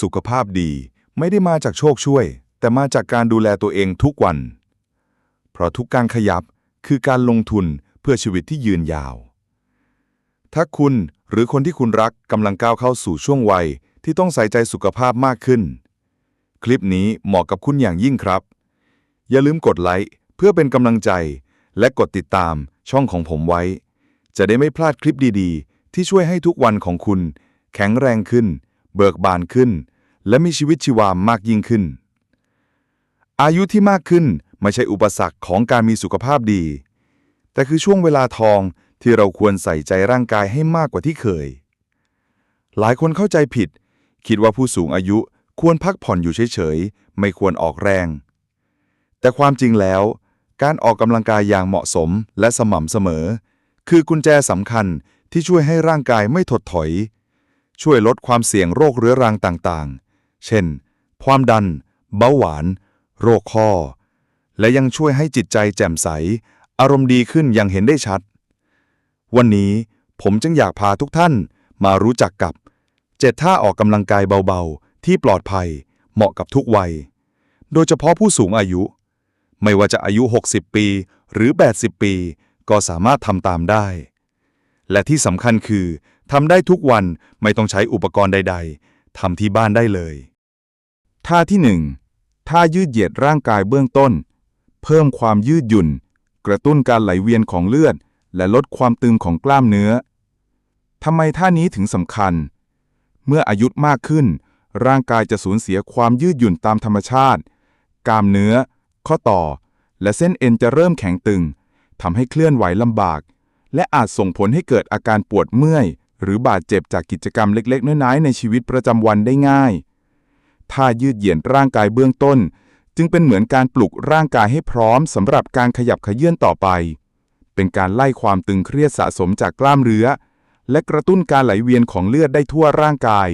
สุขภาพดี ไม่ได้มาจากโชคช่วย แต่มาจากการดูแลตัวเองทุกวัน เพราะทุกการขยับคือการลงทุนเพื่อชีวิตที่ยืนยาว ถ้าคุณหรือคนที่คุณรักกำลังก้าวเข้าสู่ช่วงวัยที่ต้องใส่ใจสุขภาพมากขึ้น คลิปนี้เหมาะกับคุณอย่างยิ่งครับ อย่าลืมกดไลค์เพื่อเป็นกำลังใจ และกดติดตามช่องของผมไว้ จะได้ไม่พลาดคลิปดีๆ ที่ช่วยให้ทุกวันของคุณ แข็งแรงขึ้น เบิกบานขึ้น และมีชีวิตชีวามากยิ่งขึ้น อายุที่มากขึ้นไม่ใช่อุปสรรคของการมีสุขภาพดี แต่คือช่วงเวลาทองที่เราควรใส่ใจร่างกายให้มากกว่าที่เคย หลายคนเข้าใจผิด คิดว่าผู้สูงอายุควรพักผ่อนอยู่เฉยๆ ไม่ควรออกแรง แต่ความจริงแล้ว การออกกำลังกายอย่างเหมาะสมและสม่ำเสมอ คือกุญแจสำคัญที่ช่วยให้ร่างกายไม่ถดถอย ช่วยลดความเสี่ยงโรคเรื้อรังต่างๆ เช่น ความดัน เบาหวาน โรคข้อ และยังช่วยให้จิตใจแจ่มใส อารมณ์ดีขึ้นอย่างเห็นได้ชัด วันนี้ผมจึงอยากพาทุกท่านมารู้จักกับเจ็ดท่าออกกำลังกายเบาๆ ที่ปลอดภัย เหมาะกับทุกวัย โดยเฉพาะผู้สูงอายุ ไม่ว่าจะอายุ 60 ปีหรือ 80 ปี ก็สามารถทำตามได้ และที่สำคัญคือทำได้ทุกวันไม่ต้องใช้อุปกรณ์ใด ๆทำที่บ้านได้เลย ท่าที่ 1 ท่ายืดเหยียดร่างกายเบื้องต้น เพิ่มความยืดหยุ่น กระตุ้นการไหลเวียนของเลือด และลดความตึงของกล้ามเนื้อทำไมท่านี้ถึงสำคัญ เมื่ออายุมากขึ้น ร่างกายจะสูญเสียความยืดหยุ่นตามธรรมชาติ กล้ามเนื้อ ข้อต่อ และเส้นเอ็นจะเริ่มแข็งตึงทำให้เคลื่อนไหวลำบาก และอาจส่งผลให้เกิดอาการปวดเมื่อย หรือบาดเจ็บจากกิจกรรมเล็กๆ น้อยๆ ในชีวิตประจำวันได้ง่าย ท่ายืดเหยียดร่างกายเบื้องต้น จึงเป็นเหมือนการปลุกร่างกายให้พร้อมสำหรับการขยับขยื่นต่อไป เป็นการไล่ความตึงเครียดสะสมจากกล้ามเนื้อ และกระตุ้นการไหลเวียนของเลือดได้ทั่วร่างกาย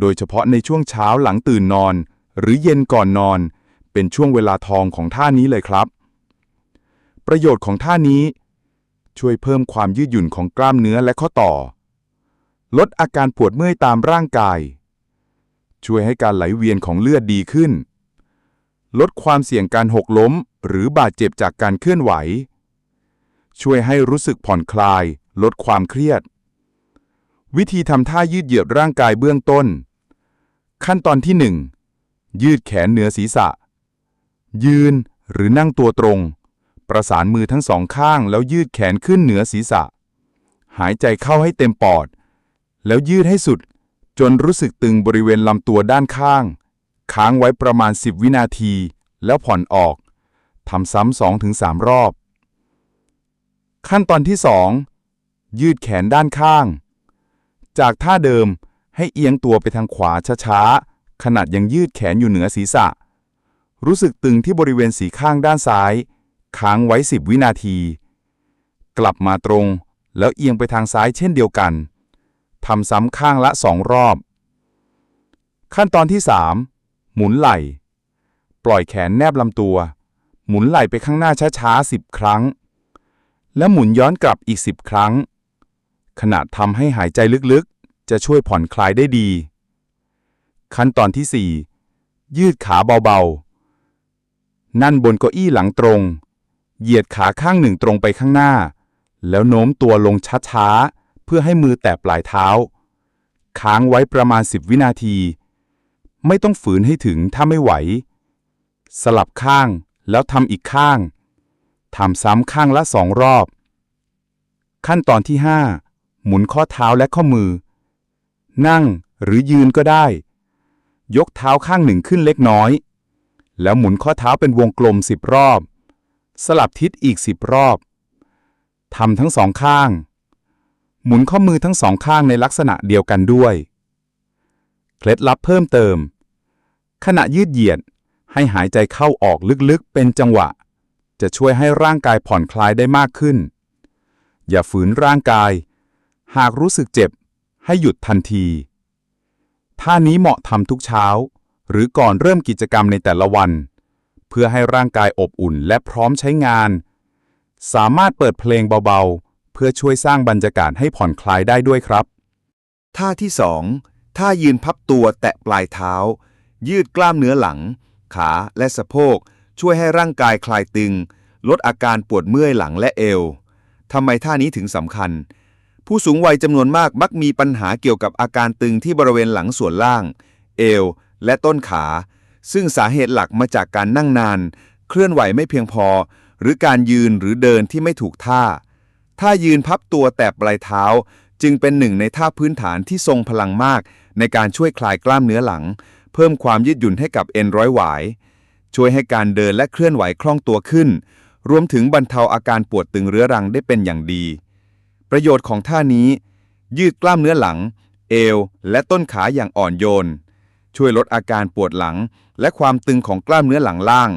โดยเฉพาะในช่วงเช้าหลังตื่นนอน หรือเย็นก่อนนอน เป็นช่วงเวลาทองของท่านี้เลยครับ ประโยชน์ของท่านี้ ช่วยเพิ่มความยืดหยุ่นของกล้ามเนื้อและข้อต่อ ลดอาการปวดเมื่อยตามร่างกาย ช่วยให้การไหลเวียนของเลือดดีขึ้น ลดความเสี่ยงการหกล้ม หรือบาดเจ็บจากการเคลื่อนไหว ช่วยให้รู้สึกผ่อนคลาย ลดความเครียด วิธีทำท่ายืดเหยียดร่างกายเบื้องต้น ขั้นตอนที่ 1 ยืดแขนเหนือศีรษะ ยืนหรือนั่งตัวตรง ประสานมือทั้งสองข้างแล้วยืดแขนขึ้นเหนือศีรษะ หายใจเข้าให้เต็มปอด แล้วยืดให้สุด จนรู้สึกตึงบริเวณลำตัวด้านข้าง ค้างไว้ประมาณ 10 วินาที แล้วผ่อนออกทำซ้ำ2-3รอบ ขั้นตอนที่ 2 ยืดแขนด้านข้าง จากท่าเดิมให้เอียงตัวไปทางขวาช้าๆขนาดยังยืดแขนอยู่เหนือศีรษะ รู้สึกตึงที่บริเวณสีข้างด้านซ้าย ค้างไว้ 10 วินาที กลับมาตรงแล้วเอียงไปทางซ้ายเช่นเดียวกัน ทำซ้ำข้างละสองรอบ ขั้นตอนที่ 3 หมุนไหล่ ปล่อยแขนแนบลำตัว หมุนไหล่ไปข้างหน้าช้าๆ 10 ครั้ง แล้วหมุนย้อนกลับอีก 10 ครั้ง ขณะทำให้หายใจลึกๆ จะช่วยผ่อนคลายได้ดี ขั้นตอนที่ 4 ยืดขาเบาๆ นั่นบนเก้าอี้หลังตรง เหยียดขาข้างหนึ่งตรงไปข้างหน้า แล้วโน้มตัวลงช้าๆ เพื่อให้มือแตะปลายเท้า ค้างไว้ประมาณ 10 วินาที ไม่ต้องฝืนให้ถึงถ้าไม่ไหว สลับข้างแล้วทำอีกข้าง ทำซ้ำข้างละสองรอบ ขั้นตอนที่ 5 หมุนข้อเท้าและข้อมือ นั่งหรือยืนก็ได้ ยกเท้าข้างหนึ่งขึ้นเล็กน้อย แล้วหมุนข้อเท้าเป็นวงกลม 10 รอบ สลับทิศอีก 10 รอบทำทั้งสองข้าง หมุนข้อมือทั้งสองข้างในลักษณะเดียวกันด้วย เคล็ดลับเพิ่มเติม ขณะยืดเหยียดให้หายใจเข้าออกลึกๆ เป็นจังหวะ จะช่วยให้ร่างกายผ่อนคลายได้มากขึ้น อย่าฝืนร่างกาย หากรู้สึกเจ็บ ให้หยุดทันทีท่านี้เหมาะทำทุกเช้า หรือก่อนเริ่มกิจกรรมในแต่ละวัน เพื่อให้ร่างกายอบอุ่นและพร้อมใช้งาน สามารถเปิดเพลงเบาๆ พื่อช่วยสร้างบรรยากาศให้ผ่อนคลายได้ด้วยครับ ท่าที่ 2 ท่ายืนพับตัวแตะปลายเท้า ยืดกล้ามเนื้อหลัง ขาและสะโพก ช่วยให้ร่างกายคลายตึง ลดอาการปวดเมื่อยหลังและเอวทำไมท่านี้ถึงสำคัญ ผู้สูงวัยจำนวนมากมักมีปัญหาเกี่ยวกับอาการตึงที่บริเวณหลังส่วนล่าง เอว และต้นขา ซึ่งสาเหตุหลักมาจากการนั่งนาน เคลื่อนไหวไม่เพียงพอ หรือการยืนหรือเดินที่ไม่ถูกท่า ท่ายืนพับตัวแตะปลายเท้า จึงเป็นหนึ่งในท่าพื้นฐานที่ทรงพลังมาก ในการช่วยคลายกล้ามเนื้อหลัง เพิ่มความยืดหยุ่นให้กับเอ็นร้อยหวาย ช่วยให้การเดินและเคลื่อนไหวคล่องตัวขึ้น รวมถึงบรรเทาอาการปวดตึงเรื้อรังได้เป็นอย่างดี ประโยชน์ของท่านี้ ยืดกล้ามเนื้อหลัง เอว และต้นขาอย่างอ่อนโยน ช่วยลดอาการปวดหลัง และความตึงของกล้ามเนื้อหลังล่าง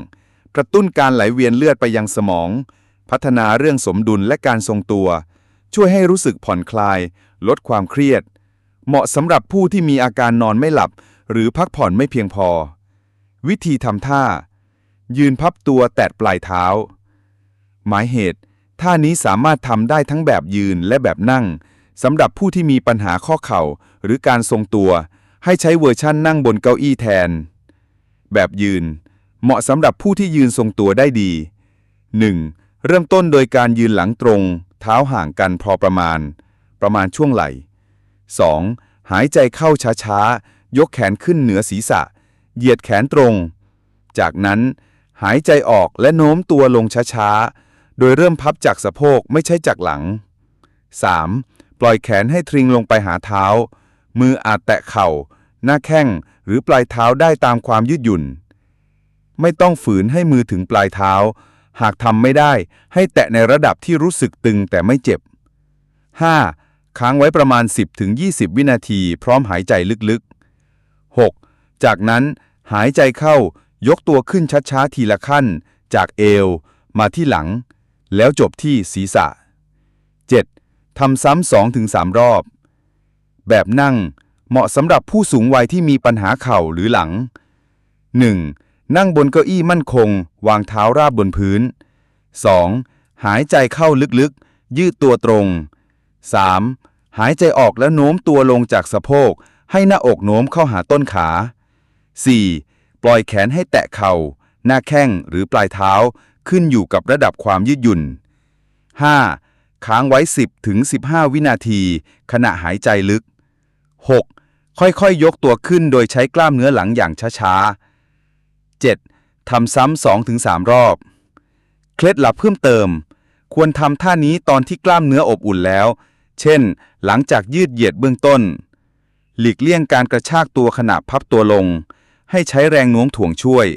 กระตุ้นการไหลเวียนเลือดไปยังสมอง พัฒนาเรื่องสมดุลและการทรงตัว ช่วยให้รู้สึกผ่อนคลาย ลดความเครียด เหมาะสำหรับผู้ที่มีอาการนอนไม่หลับ หรือพักผ่อนไม่เพียงพอ วิธีทำท่า ยืนพับตัวแตะปลายเท้า หมายเหตุ ท่านี้สามารถทำได้ทั้งแบบยืนและแบบนั่งสำหรับผู้ที่มีปัญหาข้อเข่า หรือการทรงตัว ให้ใช้เวอร์ชั่นนั่งบนเก้าอี้แทน แบบยืน เหมาะสำหรับผู้ที่ยืนทรงตัวได้ดี 1. เริ่มต้นโดยการยืนหลังตรง เท้าห่างกันพอประมาณ ประมาณช่วงไหล่ 2. หายใจเข้าช้าๆ ยกแขนขึ้นเหนือศีรษะ เหยียดแขนตรง จากนั้น หายใจออกและโน้มตัวลงช้าๆ โดยเริ่มพับจากสะโพกไม่ใช่จากหลัง 3. ปล่อยแขนให้ทริงลงไปหาเท้า มืออาจแตะเข่า หน้าแข้งหรือปลายเท้าได้ตามความยืดหยุ่น ไม่ต้องฝืนให้มือถึงปลายเท้า หากทำไม่ได้ให้แตะในระดับที่รู้สึกตึงแต่ไม่เจ็บ 5. ค้างไว้ประมาณ 10-20 วินาที พร้อมหายใจลึกๆ 6. จากนั้นหายใจเข้ายกตัวขึ้นช้าๆ ทีละขั้น จากเอว มาที่หลัง แล้วจบที่ศีรษะ 7. ทำซ้ำ2-3รอบ แบบนั่งเหมาะสำหรับผู้สูงวัยที่มีปัญหาเข่าหรือหลัง 1. นั่งบนเก้าอี้มั่นคง วางเท้าราบบนพื้น 2. หายใจเข้าลึกๆ ยืดตัวตรง 3. หายใจออกแล้วโน้มตัวลงจากสะโพก ให้หน้าอกโน้มเข้าหาต้นขา 4. ปล่อยแขนให้แตะเข่า หน้าแข้งหรือปลายเท้าขึ้นอยู่กับระดับความยืดหยุ่น 5. ค้างไว้ 10ถึง15 วินาที ขณะหายใจลึก 6. ค่อยๆยยกตัวขึ้นโดยใช้กล้ามเนื้อหลังอย่างช้าๆ 7. ทำซ้ำ2-3รอบ เคล็ดลับเพิ่มเติม ควรทำท่านี้ตอนที่กล้ามเนื้ออบอุ่นแล้ว เช่น หลังจากยืดเหยียดเบื้องต้น หลีกเลี่ยงการกระชากตัวขณะพับตัวลง ให้ใช้แรงโน้มถ่วงช่วย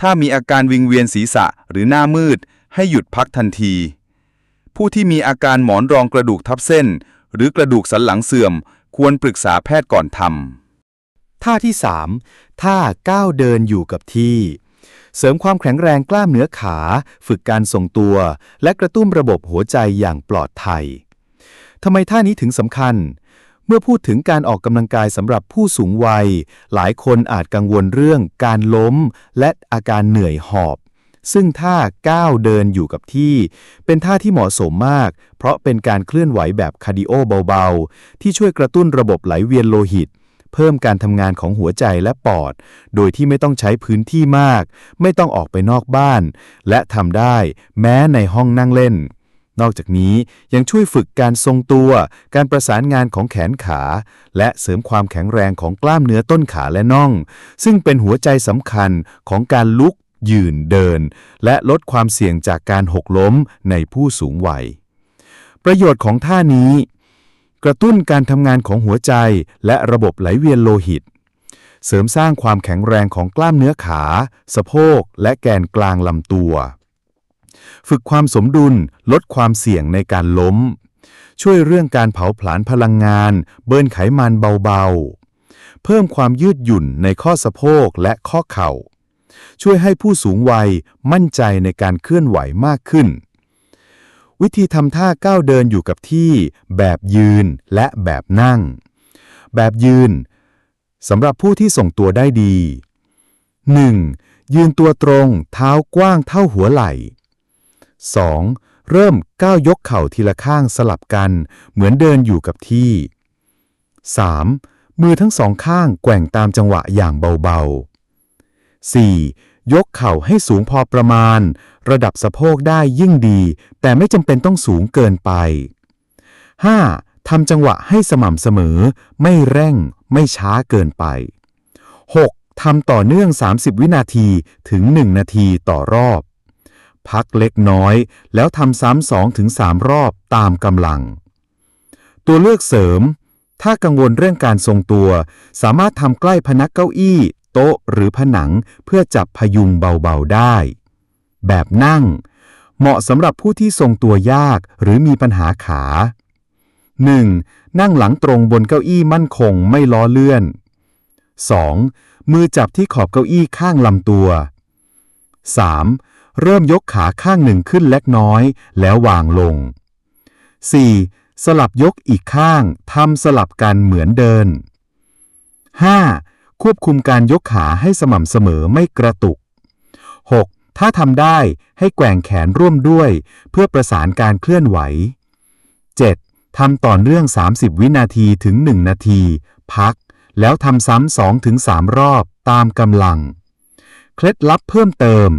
ถ้ามีอาการวิงเวียนศีรษะหรือหน้ามืด ให้หยุดพักทันที ผู้ที่มีอาการหมอนรองกระดูกทับเส้น หรือกระดูกสันหลังเสื่อม ควรปรึกษาแพทย์ก่อนทำ ท่าที่ 3 ท่าก้าวเดินอยู่กับที่ เสริมความแข็งแรงกล้ามเนื้อขา ฝึกการทรงตัว และกระตุ้นระบบหัวใจอย่างปลอดภัยทำไมท่านี้ถึงสำคัญ เมื่อพูดถึงการออกกำลังกายสำหรับผู้สูงวัย หลายคนอาจกังวลเรื่องการล้ม และอาการเหนื่อยหอบ ซึ่งท่าก้าวเดินอยู่กับที่ เป็นท่าที่เหมาะสมมาก เพราะเป็นการเคลื่อนไหวแบบคาร์ดิโอเบาๆ ที่ช่วยกระตุ้นระบบไหลเวียนโลหิต เพิ่มการทำงานของหัวใจและปอด โดยที่ไม่ต้องใช้พื้นที่มาก ไม่ต้องออกไปนอกบ้าน และทำได้แม้ในห้องนั่งเล่น นอกจากนี้ยังช่วยฝึกการทรงตัว การประสานงานของแขนขา และเสริมความแข็งแรงของกล้ามเนื้อต้นขาและน่อง ซึ่งเป็นหัวใจสำคัญของการลุก ยืนเดิน และลดความเสี่ยงจากการหกล้มในผู้สูงวัยประโยชน์ของท่านี้ กระตุ้นการทำงานของหัวใจและระบบไหลเวียนโลหิต เสริมสร้างความแข็งแรงของกล้ามเนื้อขา สะโพก และแกนกลางลำตัว ฝึกความสมดุลลดความเสี่ยงในการล้ม ช่วยเรื่องการเผาผลาญพลังงาน เบิร์นไขมันเบาๆ เพิ่มความยืดหยุ่นในข้อสะโพกและข้อเข่า ช่วยให้ผู้สูงวัยมั่นใจในการเคลื่อนไหวมากขึ้น วิธีทำท่าก้าวเดินอยู่กับที่ แบบยืนและแบบนั่ง แบบยืนสำหรับผู้ที่ส่งตัวได้ดี 1. ยืนตัวตรงเท้ากว้างเท่าหัวไหล่ 2. เริ่มก้าวยกเข่าทีละข้างสลับกัน เหมือนเดินอยู่กับที่ 3. มือทั้งสองข้างแกว่งตามจังหวะอย่างเบาๆ 4. ยกเข่าให้สูงพอประมาณ ระดับสะโพกได้ยิ่งดี แต่ไม่จำเป็นต้องสูงเกินไป 5. ทำจังหวะให้สม่ำเสมอ ไม่เร่ง ไม่ช้าเกินไป 6. ทำต่อเนื่อง 30 วินาทีถึง 1 นาทีต่อรอบ พักเล็กน้อย แล้วทำซ้ำ2ถึง3รอบตามกำลัง ตัวเลือกเสริมถ้ากังวลเรื่องการทรงตัว สามารถทำใกล้พนักเก้าอี้ โต๊ะหรือผนังเพื่อจับพยุงเบาๆได้ แบบนั่ง เหมาะสำหรับผู้ที่ทรงตัวยากหรือมีปัญหาขา 1. นั่งหลังตรงบนเก้าอี้มั่นคงไม่ล้อเลื่อน 2. มือจับที่ขอบเก้าอี้ข้างลำตัว 3. เริ่มยกขาข้างหนึ่งขึ้นเล็กน้อย แล้ววางลง 4. สลับยกอีกข้างทำสลับกันเหมือนเดิน 5. ควบคุมการยกขาให้สม่ำเสมอไม่กระตุก 6. ถ้าทำได้ให้แกว่งแขนร่วมด้วย เพื่อประสานการเคลื่อนไหว 7. ทำต่อเนื่อง 30 วินาทีถึง 1 นาที พัก แล้วทำซ้ำ2ถึง3รอบตามกำลัง เคล็ดลับเพิ่มเติม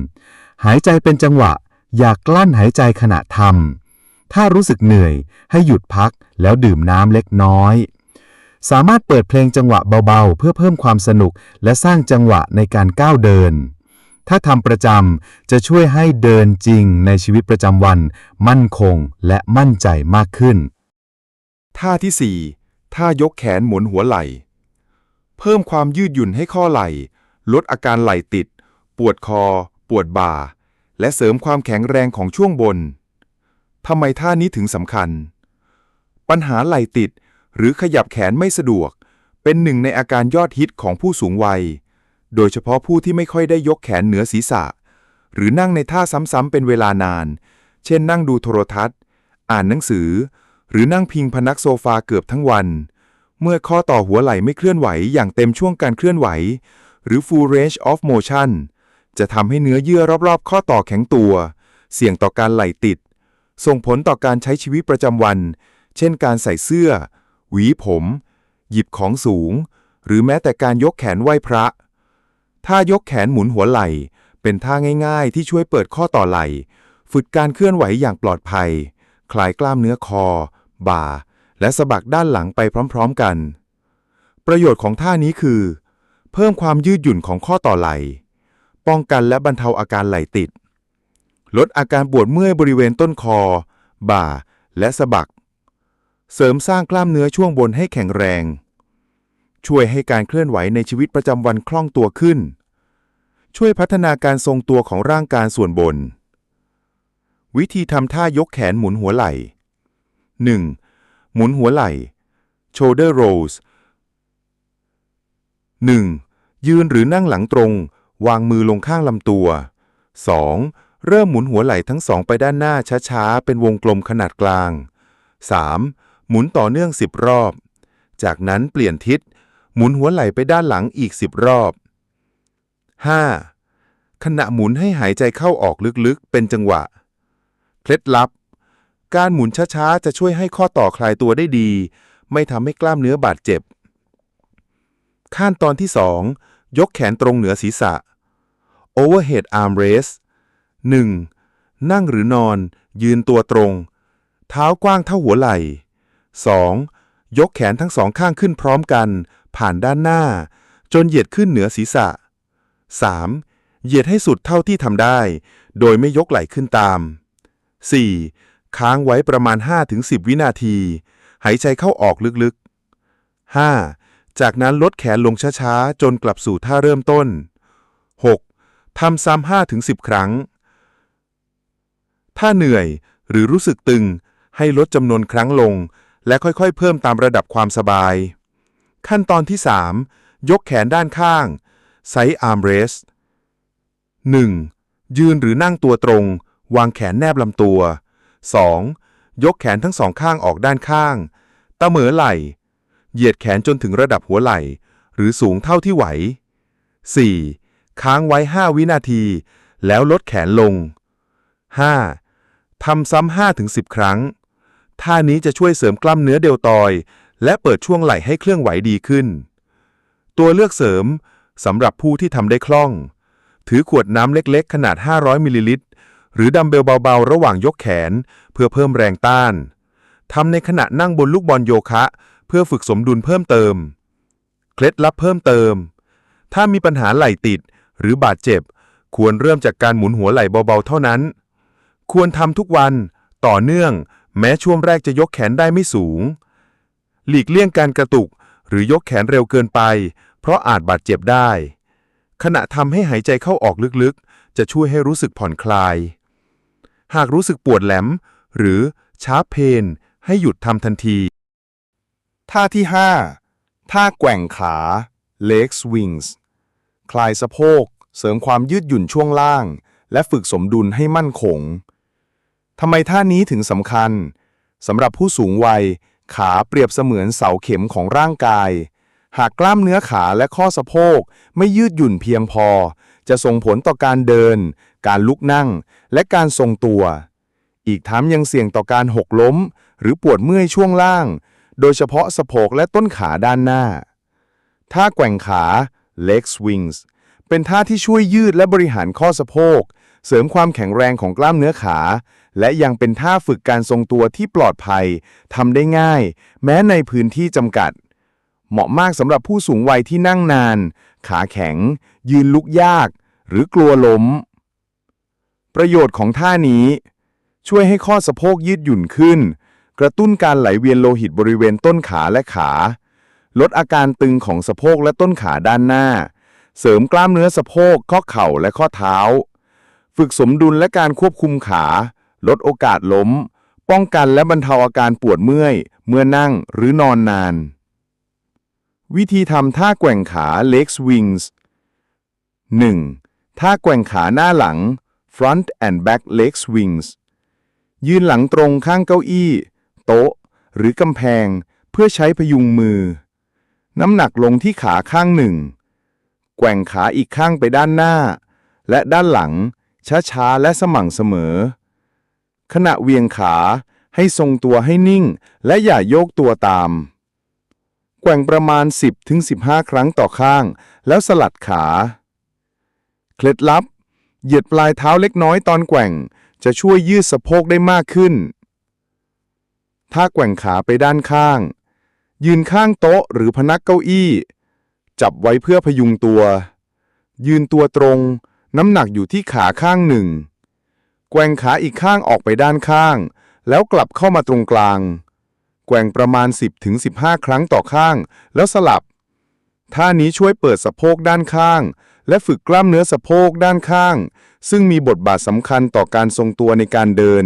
หายใจเป็นจังหวะ อย่ากลั้นหายใจขณะทำถ้ารู้สึกเหนื่อยให้หยุดพักแล้วดื่มน้ำเล็กน้อย สามารถเปิดเพลงจังหวะเบาๆ เพื่อเพิ่มความสนุกและสร้างจังหวะในการก้าวเดิน ถ้าทำประจำจะช่วยให้เดินจริงในชีวิตประจำวัน มั่นคงและมั่นใจมากขึ้น ท่าที่ 4 ท่ายกแขนหมุนหัวไหล่ เพิ่มความยืดหยุ่นให้ข้อไหล่ ลดอาการไหล่ติด ปวดคอ ปวดบ่า และเสริมความแข็งแรงของช่วงบนทำไมท่านี้ถึงสำคัญ ปัญหาไหล่ติด หรือขยับแขนไม่สะดวก เป็นหนึ่งในอาการยอดฮิตของผู้สูงวัย โดยเฉพาะผู้ที่ไม่ค่อยได้ยกแขนเหนือศีรษะ หรือนั่งในท่าซ้ำๆเป็นเวลานาน เช่นนั่งดูโทรทัศน์ อ่านหนังสือ หรือนั่งพิงพนักโซฟาเกือบทั้งวัน เมื่อข้อต่อหัวไหล่ไม่เคลื่อนไหวอย่างเต็มช่วงการเคลื่อนไหว หรือ full range of motion จะทำให้เนื้อเยื่อรอบๆ ข้อต่อแข็งตัว เสี่ยงต่อการไหลติด ส่งผลต่อการใช้ชีวิตประจำวัน เช่นการใส่เสื้อ หวีผม หยิบของสูง หรือแม้แต่การยกแขนไหว้พระท่ายกแขนหมุนหัวไหล่ เป็นท่าง่ายๆ ที่ช่วยเปิดข้อต่อไหล่ ฝึกการเคลื่อนไหวอย่างปลอดภัย คลายกล้ามเนื้อคอ บ่า และสะบักด้านหลังไปพร้อมๆกัน ประโยชน์ของท่านี้คือ เพิ่มความยืดหยุ่นของข้อต่อไหล่ ป้องกันและบรรเทาอาการไหล่ติด ลดอาการปวดเมื่อยบริเวณต้นคอ บ่า และสะบัก เสริมสร้างกล้ามเนื้อช่วงบนให้แข็งแรง ช่วยให้การเคลื่อนไหวในชีวิตประจำวันคล่องตัวขึ้น ช่วยพัฒนาการทรงตัวของร่างกายส่วนบน วิธีทำท่ายกแขนหมุนหัวไหล่ 1. หมุนหัวไหล่ shoulder rolls 1. ยืนหรือนั่งหลังตรง วางมือลงข้างลำตัว 2. เริ่มหมุนหัวไหล่ทั้งสองไปด้านหน้าช้าๆ เป็นวงกลมขนาดกลาง 3. หมุนต่อเนื่อง 10 รอบ จากนั้นเปลี่ยนทิศ หมุนหัวไหล่ไปด้านหลังอีก 10 รอบ 5. ขณะหมุนให้หายใจเข้าออกลึกๆ เป็นจังหวะ เคล็ดลับ การหมุนช้าๆ จะช่วยให้ข้อต่อคลายตัวได้ดี ไม่ทำให้กล้ามเนื้อบาดเจ็บ ขั้นตอนที่ 2 ยกแขนตรงเหนือศีรษะ overhead arm raise 1. นั่งหรือนอน ยืนตัวตรง เท้ากว้างเท่าหัวไหล่ 2. ยกแขนทั้งสองข้างขึ้นพร้อมกัน ผ่านด้านหน้า จนเหยียดขึ้นเหนือศีรษะ 3. เหยียดให้สุดเท่าที่ทำได้ โดยไม่ยกไหล่ขึ้นตาม 4. ค้างไว้ประมาณ 5-10 วินาที หายใจเข้าออกลึกๆ 5. จากนั้นลดแขนลงช้าๆ จนกลับสู่ท่าเริ่มต้น 6. ทำซ้ำ5-10ครั้ง ถ้าเหนื่อยหรือรู้สึกตึงให้ลดจำนวนครั้งลง และค่อยๆ เพิ่มตามระดับความสบาย ขั้นตอนที่ 3 ยกแขนด้านข้าง ไซอาร์มเรส 1. ยืนหรือนั่งตัวตรง วางแขนแนบลำตัว 2. ยกแขนทั้งสองข้างออกด้านข้างตะเหมอไหล่ เหยียดแขนจนถึงระดับหัวไหล่ หรือสูงเท่าที่ไหว 4. ค้างไว้ 5 วินาที แล้วลดแขนลง 5. ทำซ้ำ5-10 ครั้ง ท่านี้จะช่วยเสริมกล้ามเนื้อเดลตอย และเปิดช่วงไหล่ให้เคลื่อนไหวดีขึ้น ตัวเลือกเสริมสำหรับผู้ที่ทำได้คล่อง ถือขวดน้ำเล็กๆ ขนาด 500มิลลิลิตรหรือดัมเบลเบาๆ ระหว่างยกแขน เพื่อเพิ่มแรงต้านทำในขณะนั่งบนลูกบอลโยคะ เพื่อฝึกสมดุลเพิ่มเติม เคล็ดลับเพิ่มเติม ถ้ามีปัญหาไหล่ติดหรือบาดเจ็บ ควรเริ่มจากการหมุนหัวไหล่เบาๆ เท่านั้น ควรทำทุกวัน ต่อเนื่อง แม้ช่วงแรกจะยกแขนได้ไม่สูง หลีกเลี่ยงการกระตุกหรือยกแขนเร็วเกินไป เพราะอาจบาดเจ็บได้ ขณะทำให้หายใจเข้าออกลึกๆ จะช่วยให้รู้สึกผ่อนคลาย หากรู้สึกปวดแหลม หรือชาร์ปเพน ให้หยุดทำทันที ท่าที่ 5 ท่าแกว่งขา leg swings คลายสะโพก เสริมความยืดหยุ่นช่วงล่าง และฝึกสมดุลให้มั่นคง ทำไมท่านี้ถึงสำคัญสำหรับผู้สูงวัย ขาเปรียบเสมือนเสาเข็มของร่างกาย หากกล้ามเนื้อขาและข้อสะโพกไม่ยืดหยุ่นเพียงพอ จะส่งผลต่อการเดิน การลุกนั่ง และการทรงตัว อีกทั้งยังเสี่ยงต่อการหกล้ม หรือปวดเมื่อยช่วงล่าง โดยเฉพาะสะโพกและต้นขาด้านหน้า ท่าแกว่งขา leg swings เป็นท่าที่ช่วยยืดและบริหารข้อสะโพก เสริมความแข็งแรงของกล้ามเนื้อขา และยังเป็นท่าฝึกการทรงตัวที่ปลอดภัยทำได้ง่าย แม้ในพื้นที่จำกัด เหมาะมากสำหรับผู้สูงวัยที่นั่งนาน ขาแข็ง ยืนลุกยาก หรือกลัวล้ม ประโยชน์ของท่านี้ ช่วยให้ข้อสะโพกยืดหยุ่นขึ้น กระตุ้นการไหลเวียนโลหิตบริเวณต้นขาและขา ลดอาการตึงของสะโพกและต้นขาด้านหน้า เสริมกล้ามเนื้อสะโพกข้อเข่าและข้อเท้า ฝึกสมดุลและการควบคุมขา ลดโอกาสล้ม ป้องกันและบรรเทาอาการปวดเมื่อย เมื่อนั่งหรือนอนนาน วิธีทำท่าแกว่งขา leg swings 1. ท่าแกว่งขาหน้าหลัง front and back leg swings ยืนหลังตรงข้างเก้าอี้ โต๊ะ หรือกำแพง เพื่อใช้พยุงมือ น้ำหนักลงที่ขาข้างหนึ่ง แกว่งขาอีกข้างไปด้านหน้า และด้านหลัง ช้าๆ และสม่ำเสมอ ขณะเวียงขา ให้ทรงตัวให้นิ่ง และอย่าโยกตัวตาม แกว่งประมาณ 10-15 ครั้งต่อข้าง แล้วสลัดขา เคล็ดลับ เหยียดปลายเท้าเล็กน้อยตอนแกว่ง จะช่วยยืดสะโพกได้มากขึ้น ถ้าแกว่งขาไปด้านข้าง ยืนข้างโต๊ะหรือพนักเก้าอี้ จับไว้เพื่อพยุงตัว ยืนตัวตรง น้ำหนักอยู่ที่ขาข้างหนึ่ง แกว่งขาอีกข้างออกไปด้านข้าง แล้วกลับเข้ามาตรงกลาง แกว่งประมาณ 10-15 ครั้งต่อข้าง แล้วสลับ ท่านี้ช่วยเปิดสะโพกด้านข้าง และฝึกกล้ามเนื้อสะโพกด้านข้าง ซึ่งมีบทบาทสำคัญต่อการทรงตัวในการเดิน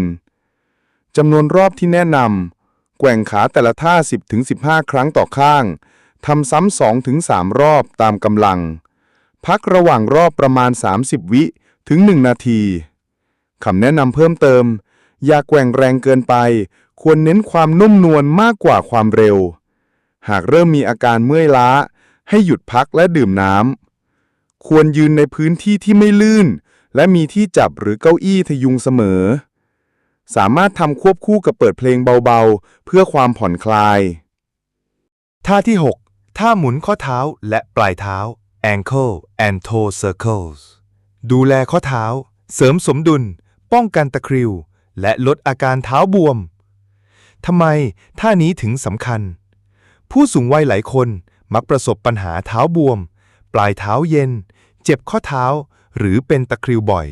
จำนวนรอบที่แนะนำแกว่งขาแต่ละท่า 10-15 ครั้งต่อข้างทำซ้ำ2-3รอบตามกำลัง พักระหว่างรอบประมาณ 30 วิถึง 1 นาที คำแนะนำเพิ่มเติม อย่าแกว่งแรงเกินไป ควรเน้นความนุ่มนวลมากกว่าความเร็ว หากเริ่มมีอาการเมื่อยล้า ให้หยุดพักและดื่มน้ำ ควรยืนในพื้นที่ที่ไม่ลื่น และมีที่จับหรือเก้าอี้ทยุงเสมอ สามารถทำควบคู่กับเปิดเพลงเบาๆ เพื่อความผ่อนคลาย ท่าที่ 6 ท่าหมุนข้อเท้าและปลายเท้า ankle and toe circles ดูแลข้อเท้า เสริมสมดุล ป้องกันตะคริว และลดอาการเท้าบวม ทำไมท่านี้ถึงสำคัญ ผู้สูงวัยหลายคนมักประสบปัญหาเท้าบวม ปลายเท้าเย็น เจ็บข้อเท้า หรือเป็นตะคริวบ่อย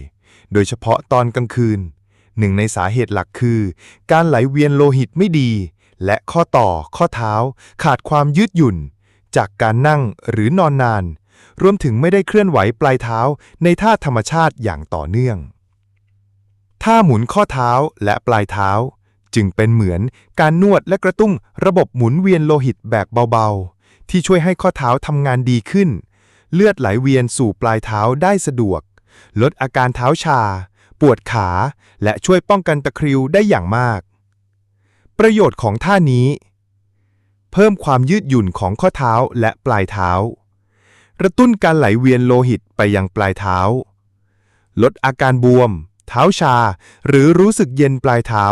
โดยเฉพาะตอนกลางคืน หนึ่งในสาเหตุหลักคือ การไหลเวียนโลหิตไม่ดี และข้อต่อข้อเท้า ขาดความยืดหยุ่น จากการนั่งหรือนอนนาน รวมถึงไม่ได้เคลื่อนไหวปลายเท้าในท่าธรรมชาติอย่างต่อเนื่อง ท่าหมุนข้อเท้าและปลายเท้า จึงเป็นเหมือนการนวดและกระตุ้นระบบหมุนเวียนโลหิตแบบเบาๆ ที่ช่วยให้ข้อเท้าทำงานดีขึ้น เลือดไหลเวียนสู่ปลายเท้าได้สะดวก ลดอาการเท้าชา ปวดขา และช่วยป้องกันตะคริวได้อย่างมาก ประโยชน์ของท่านี้ เพิ่มความยืดหยุ่นของข้อเท้าและปลายเท้ากระตุ้นการไหลเวียนโลหิตไปยังปลายเท้า ลดอาการบวม เท้าชา หรือรู้สึกเย็นปลายเท้า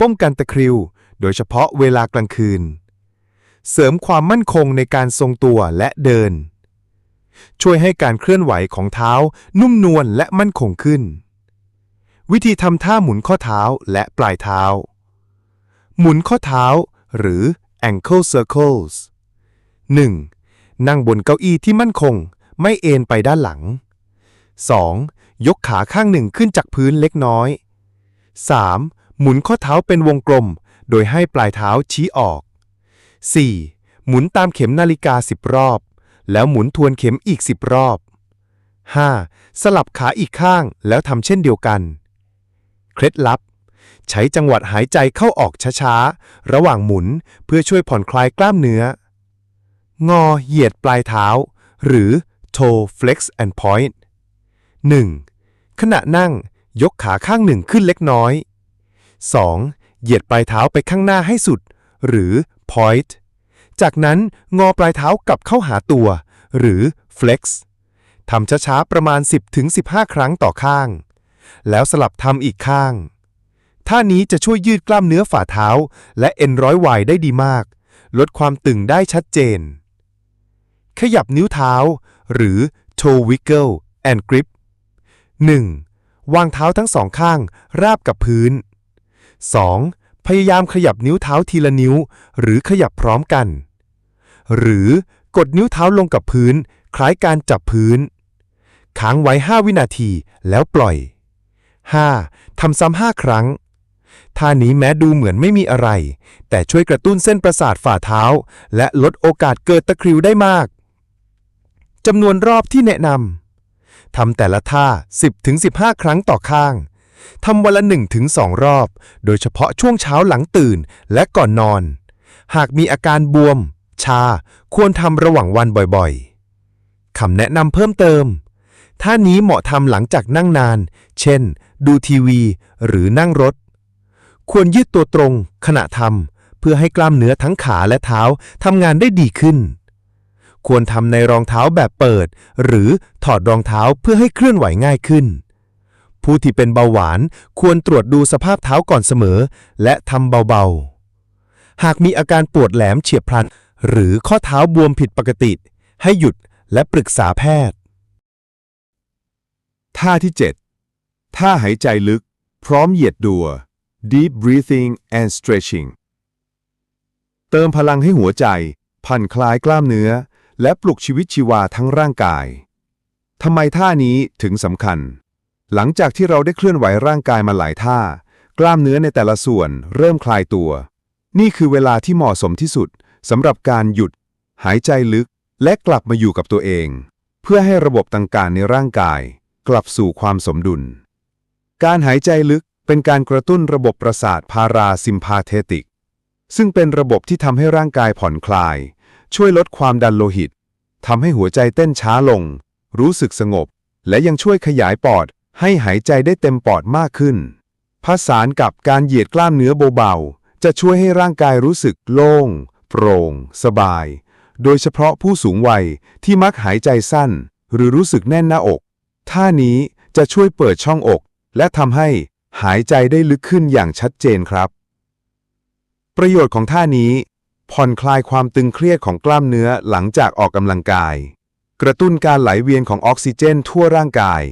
ป้องกันตะคริว โดยเฉพาะเวลากลางคืน เสริมความมั่นคงในการทรงตัวและเดิน ช่วยให้การเคลื่อนไหวของเท้านุ่มนวลและมั่นคงขึ้น วิธีทำท่าหมุนข้อเท้าและปลายเท้า หมุนข้อเท้า หรือ ankle circles 1. นั่งบนเก้าอี้ที่มั่นคง ไม่เอนไปด้านหลัง 2. ยกขาข้างหนึ่งขึ้นจากพื้นเล็กน้อย 3. หมุนข้อเท้าเป็นวงกลม โดยให้ปลายเท้าชี้ออก 4. หมุนตามเข็มนาฬิกา 10 รอบ แล้วหมุนทวนเข็มอีก 10 รอบ 5. สลับขาอีกข้างแล้วทำเช่นเดียวกัน เคล็ดลับ ใช้จังหวัดหายใจเข้าออกช้าๆ ระหว่างหมุนเพื่อช่วยผ่อนคลายกล้ามเนื้อ งอเหยียดปลายเท้า หรือ toe flex and point 1. ขณะนั่งยกขาข้างหนึ่งขึ้นเล็กน้อย 2. เหยียดปลายเท้าไปข้างหน้าให้สุด หรือ point จากนั้นงอปลายเท้ากลับเข้าหาตัว หรือ flex ทำช้าๆ ประมาณ 10-15 ครั้งต่อข้าง แล้วสลับทำอีกข้าง ท่านี้จะช่วยยืดกล้ามเนื้อฝ่าเท้า และเอ็นร้อยวายได้ดีมาก ลดความตึงได้ชัดเจน ขยับนิ้วเท้า หรือ toe wiggle and grip 1. วางเท้าทั้งสองข้าง ราบกับพื้น 2. พยายามขยับนิ้วเท้าทีละนิ้ว หรือขยับพร้อมกัน หรือกดนิ้วเท้าลงกับพื้น คล้ายการจับพื้นค้างไว้ 5 วินาทีแล้วปล่อย 5. ทำซ้ำ5ครั้ง ท่านี้แม้ดูเหมือนไม่มีอะไร แต่ช่วยกระตุ้นเส้นประสาทฝ่าเท้า และลดโอกาสเกิดตะคริวได้มาก จำนวนรอบที่แนะนำ ทำแต่ละท่า 10-15 ครั้งต่อข้างทำวันละ 1-2 รอบ โดยเฉพาะช่วงเช้าหลังตื่นและก่อนนอน หากมีอาการบวม ชา ควรทำระหว่างวันบ่อยๆคำแนะนำเพิ่มเติม ท่านี้เหมาะทำหลังจากนั่งนาน เช่น ดูทีวี หรือนั่งรถ ควรยืดตัวตรง ขณะทำเพื่อให้กล้ามเนื้อทั้งขาและเท้าทำงานได้ดีขึ้น ควรทำในรองเท้าแบบเปิด หรือถอดรองเท้าเพื่อให้เคลื่อนไหวง่ายขึ้น ผู้ที่เป็นเบาหวานควรตรวจดูสภาพเท้าก่อนเสมอ และทำเบาๆ หากมีอาการปวดแหลมเฉียบพลัน หรือข้อเท้าบวมผิดปกติ ให้หยุดและปรึกษาแพทย์ ท่าที่ 7 ท่าหายใจลึก พร้อมเหยียดดัว deep breathing and stretching เติมพลังให้หัวใจ ผ่อนคลายกล้ามเนื้อ และปลุกชีวิตชีวาทั้งร่างกาย ทำไมท่านี้ถึงสำคัญ หลังจากที่เราได้เคลื่อนไหวร่างกายมาหลายท่า กล้ามเนื้อในแต่ละส่วนเริ่มคลายตัว นี่คือเวลาที่เหมาะสมที่สุดสำหรับการหยุด หายใจลึกและกลับมาอยู่กับตัวเอง เพื่อให้ระบบต่างๆในร่างกาย กลับสู่ความสมดุล การหายใจลึกเป็นการกระตุ้นระบบประสาทพาราซิมพาเทติก ซึ่งเป็นระบบที่ทำให้ร่างกายผ่อนคลาย ช่วยลดความดันโลหิตทำให้หัวใจเต้นช้าลง รู้สึกสงบ และยังช่วยขยายปอด ให้หายใจได้เต็มปอดมากขึ้น ผสานกับการเหยียดกล้ามเนื้อเบาๆ จะช่วยให้ร่างกายรู้สึกโล่ง โปร่ง สบาย โดยเฉพาะผู้สูงวัยที่มักหายใจสั้น หรือรู้สึกแน่นหน้าอก ท่านี้จะช่วยเปิดช่องอก และทำให้หายใจได้ลึกขึ้นอย่างชัดเจนครับ ประโยชน์ของท่านี้ ผ่อนคลายความตึงเครียดของกล้ามเนื้อหลังจากออกกำลังกาย กระตุ้นการไหลเวียนของออกซิเจนทั่วร่างกาย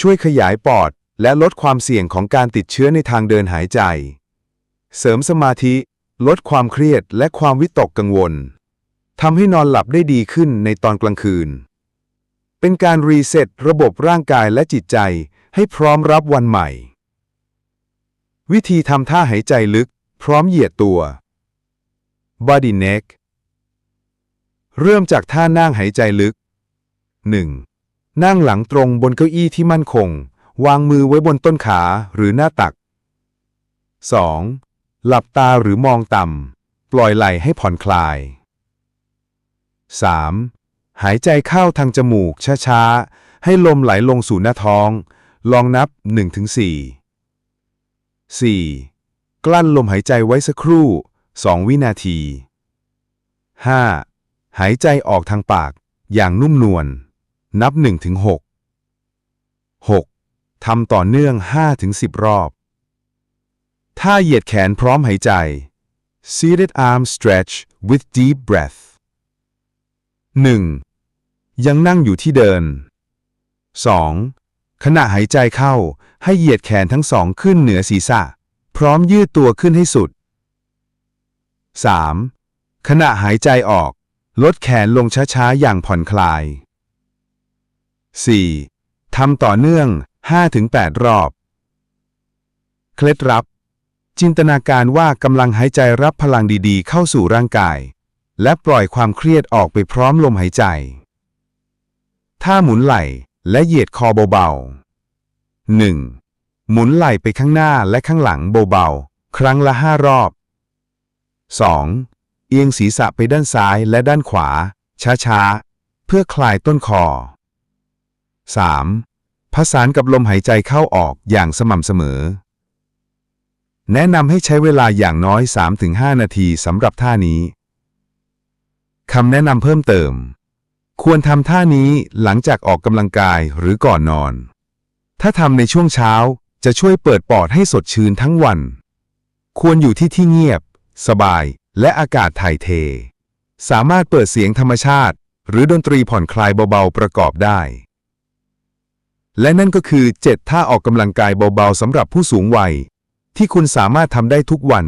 ช่วยขยายปอดและลดความเสี่ยงของการติดเชื้อในทางเดินหายใจ เสริมสมาธิ ลดความเครียดและความวิตกกังวลทำให้นอนหลับได้ดีขึ้นในตอนกลางคืน เป็นการรีเซ็ตระบบร่างกายและจิตใจให้พร้อมรับวันใหม่ วิธีทำท่าหายใจลึก พร้อมเหยียดตัว Body Neck เริ่มจากท่านั่งหายใจลึก 1. นั่งหลังตรงบนเก้าอี้ที่มั่นคง วางมือไว้บนต้นขาหรือหน้าตัก 2. หลับตาหรือมองต่ำ ปล่อยไหล่ให้ผ่อนคลาย 3. หายใจเข้าทางจมูกช้าๆ ให้ลมไหลลงสู่หน้าท้อง ลองนับ 1-4 4. กลั้นลมหายใจไว้สักครู่ 2 วินาที 5. หายใจออกทางปาก อย่างนุ่มนวล นับ 1-6 6. ทำต่อเนื่อง 5-10 รอบ ถ้าเหยียดแขนพร้อมหายใจ seated arm stretch with deep breath 1. ยังนั่งอยู่ที่เดิน 2. ขณะหายใจเข้าให้เหยียดแขนทั้งสองขึ้นเหนือศีรษะ พร้อมยืดตัวขึ้นให้สุด 3. ขณะหายใจออก ลดแขนลงช้าๆ อย่างผ่อนคลาย 4. ทำต่อเนื่อง 5-8 รอบ เคล็ดลับ จินตนาการว่ากำลังหายใจรับพลังดีๆ เข้าสู่ร่างกาย และปล่อยความเครียดออกไปพร้อมลมหายใจท่าหมุนไหล่และเหยียดคอเบาๆ 1. หมุนไหล่ไปข้างหน้าและข้างหลังเบาๆ ครั้งละ5รอบ 2. เอียงศีรษะไปด้านซ้ายและด้านขวา ช้าๆ เพื่อคลายต้นคอ 3. ผสานกับลมหายใจเข้าออกอย่างสม่ำเสมอ แนะนำให้ใช้เวลาอย่างน้อย 3-5 นาทีสำหรับท่านี้คำแนะนำเพิ่มเติม ควรทำท่านี้หลังจากออกกำลังกายหรือก่อนนอน ถ้าทำในช่วงเช้าจะช่วยเปิดปอดให้สดชื่นทั้งวัน ควรอยู่ที่ที่เงียบ สบาย และอากาศถ่ายเท สามารถเปิดเสียงธรรมชาติ หรือดนตรีผ่อนคลายเบาๆประกอบได้ และนั่นก็คือ 7 ท่าออกกำลังกายเบาๆสำหรับผู้สูงวัย ที่คุณสามารถทำได้ทุกวัน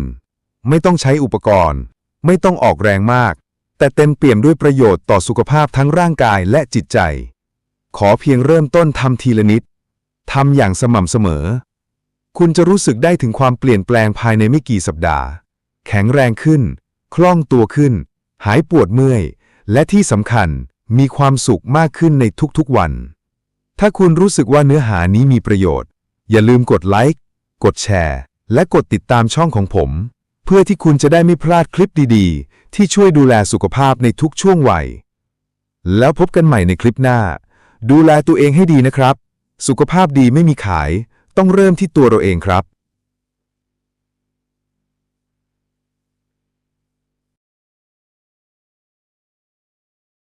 ไม่ต้องใช้อุปกรณ์ ไม่ต้องออกแรงมาก แต่เต็มเปี่ยมด้วยประโยชน์ต่อสุขภาพทั้งร่างกายและจิตใจ ขอเพียงเริ่มต้นทำทีละนิดทำอย่างสม่ำเสมอ คุณจะรู้สึกได้ถึงความเปลี่ยนแปลงภายในไม่กี่สัปดาห์ แข็งแรงขึ้น คล่องตัวขึ้น หายปวดเมื่อย และที่สำคัญมีความสุขมากขึ้นในทุกๆวัน ถ้าคุณรู้สึกว่าเนื้อหานี้มีประโยชน์ อย่าลืมกดไลค์ กดแชร์ และกดติดตามช่องของผม เพื่อที่คุณจะได้ไม่พลาดคลิปดีๆ ที่ช่วยดูแลสุขภาพในทุกช่วงวัย แล้วพบกันใหม่ในคลิปหน้า ดูแลตัวเองให้ดีนะครับ สุขภาพดีไม่มีขาย ต้องเริ่มที่ตัวเราเองครับ